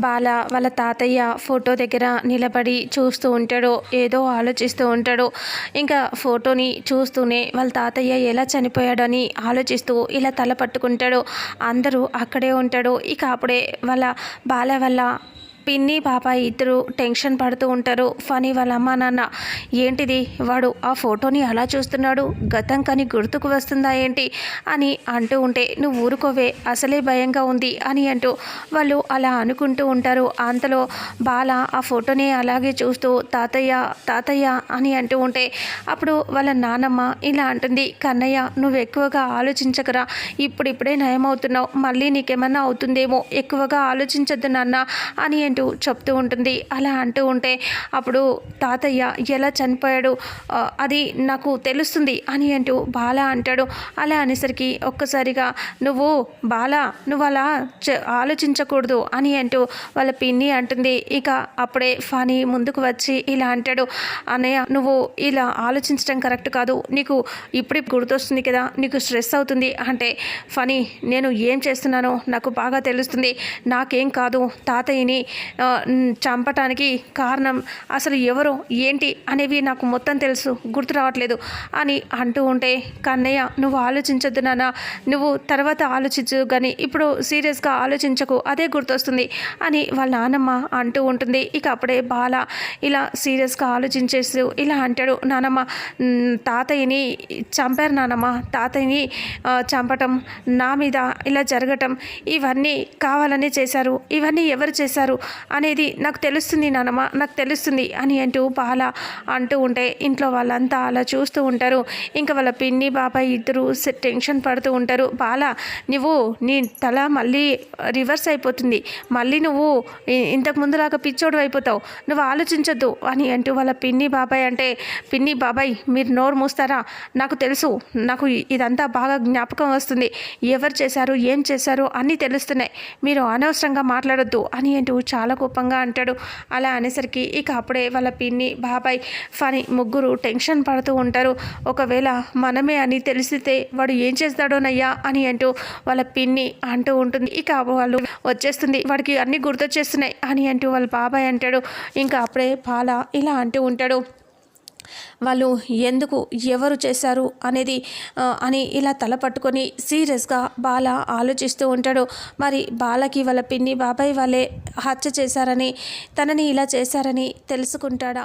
బాల వాళ్ళ తాతయ్య ఫోటో దగ్గర నిలబడి చూస్తూ ఉంటాడు ఏదో ఆలోచిస్తూ ఉంటాడు ఇంకా ఫోటోని చూస్తూనే వాళ్ళ తాతయ్య ఎలా చనిపోయాడని ఆలోచిస్తూ ఇలా తల పట్టుకుంటాడు అందరూ అక్కడే ఉంటాడు ఇక అప్పుడే వాళ్ళ బాల వల్ల పిన్ని బాబాయ్ ఇద్దరు టెన్షన్ పడుతూ ఉంటారు. ఫనీ వాళ్ళ అమ్మ నాన్న ఏంటిది? వాడు ఆ ఫోటోని అలా చూస్తున్నాడు? గతం కానీ గుర్తుకు వస్తుందా ఏంటి? అని అంటూ ఉంటే నువ్వు ఊరుకోవే అసలే భయంగా ఉంది అని అంటూ వాళ్ళు అలా అనుకుంటూ ఉంటారు. అంతలో బాల ఆ ఫోటోని అలాగే చూస్తూ తాతయ్య తాతయ్య అని అంటూ ఉంటే అప్పుడు వాళ్ళ నానమ్మ ఇలా అంటుంది కన్నయ్య నువ్వు ఎక్కువగా ఆలోచించకరా. ఇప్పుడిప్పుడే నయమవుతున్నావు. మళ్ళీ నీకేమన్నా అవుతుందేమో. ఎక్కువగా ఆలోచించద్దు నాన్న అని అంటూ చెప్తూ ఉంటుంది. అలా అంటూ ఉంటే అప్పుడు తాతయ్య ఎలా చనిపోయాడు? అది నాకు తెలుస్తుంది అని అంటూ బాల అంటాడు. అలా అనేసరికి ఒక్కసారిగా నువ్వు బాల నువ్వు అలా ఆలోచించకూడదు అని అంటూ వాళ్ళ పిన్ని అంటుంది. ఇక అప్పుడే ఫనీ ముందుకు వచ్చి ఇలా అంటాడు. అన్నయ్య నువ్వు ఇలా ఆలోచించడం కరెక్ట్ కాదు. నీకు ఇప్పుడు గుర్తొస్తుంది కదా నీకు స్ట్రెస్ అవుతుంది అంటే ఫనీ నేను ఏం చేస్తున్నానో నాకు బాగా తెలుస్తుంది. నాకేం కాదు. తాతయ్యని చంపటానికి కారణం అసలు ఎవరు ఏంటి అనేవి నాకు మొత్తం తెలుసు గుర్తు రావట్లేదు అని అంటూ ఉంటే కన్నయ్య నువ్వు ఆలోచించొద్దు నాన్న నువ్వు తర్వాత ఆలోచించు కానీ ఇప్పుడు సీరియస్గా ఆలోచించకు అదే గుర్తొస్తుంది అని వాళ్ళ నానమ్మ అంటూ ఉంటుంది. ఇక అప్పుడే బాల ఇలా సీరియస్గా ఆలోచించేస్తూ ఇలా అంటాడు. నానమ్మ తాతయ్యని చంపారు నానమ్మ తాతయ్యని చంపటం నా మీద ఇలా జరగటం ఇవన్నీ కావాలనే చేశారు ఇవన్నీ ఎవరు చేశారు అనేది నాకు తెలుస్తుంది నానమ్మ నాకు తెలుస్తుంది అని అంటూ బాల అంటూ ఉంటే ఇంట్లో వాళ్ళంతా అలా చూస్తూ ఉంటారు. ఇంకా వాళ్ళ పిన్ని బాబాయ్ ఇద్దరు టెన్షన్ పడుతూ ఉంటారు. బాల నువ్వు నీ తల మళ్ళీ రివర్స్ అయిపోతుంది. మళ్ళీ నువ్వు ఇంతకు ముందులాగా పిచ్చోడు అయిపోతావు. నువ్వు ఆలోచించొద్దు అని అంటూ వాళ్ళ పిన్ని బాబాయ్ అంటే పిన్ని బాబాయ్ మీరు నోరు మూస్తారా? నాకు తెలుసు. నాకు ఇదంతా బాగా జ్ఞాపకం వస్తుంది. ఎవరు చేశారు? ఏం చేశారు? అన్నీ తెలుస్తున్నాయి. మీరు అనవసరంగా మాట్లాడొద్దు అని అంటూ చాలా కోపంగా అంటాడు. అలా అనేసరికి ఇక అప్పుడే వాళ్ళ పిన్ని బాబాయ్ ఫని ముగ్గురు టెన్షన్ పడుతూ ఉంటారు. ఒకవేళ మనమే అని తెలిసితే వాడు ఏం చేస్తాడోనయ్యా అని అంటూ వాళ్ళ పిన్ని అంటూ ఉంటుంది. ఇక వాళ్ళు వచ్చేస్తుంది. వాడికి అన్నీ గుర్తొచ్చేస్తున్నాయి అని అంటూ వాళ్ళ బాబాయ్ అంటాడు. ఇంకా అప్పుడే పాల ఇలా అంటూ ఉంటాడు. వాళ్ళు ఎందుకు ఎవరు చేశారు అనేది అని ఇలా తల పట్టుకొని సీరియస్గా బాల ఆలోచిస్తూ ఉంటాడు. మరి బాలకి వాళ్ళ పిన్ని బాబాయ్ వాళ్ళే హత్య చేశారని తనని ఇలా చేశారని తెలుసుకుంటాడా?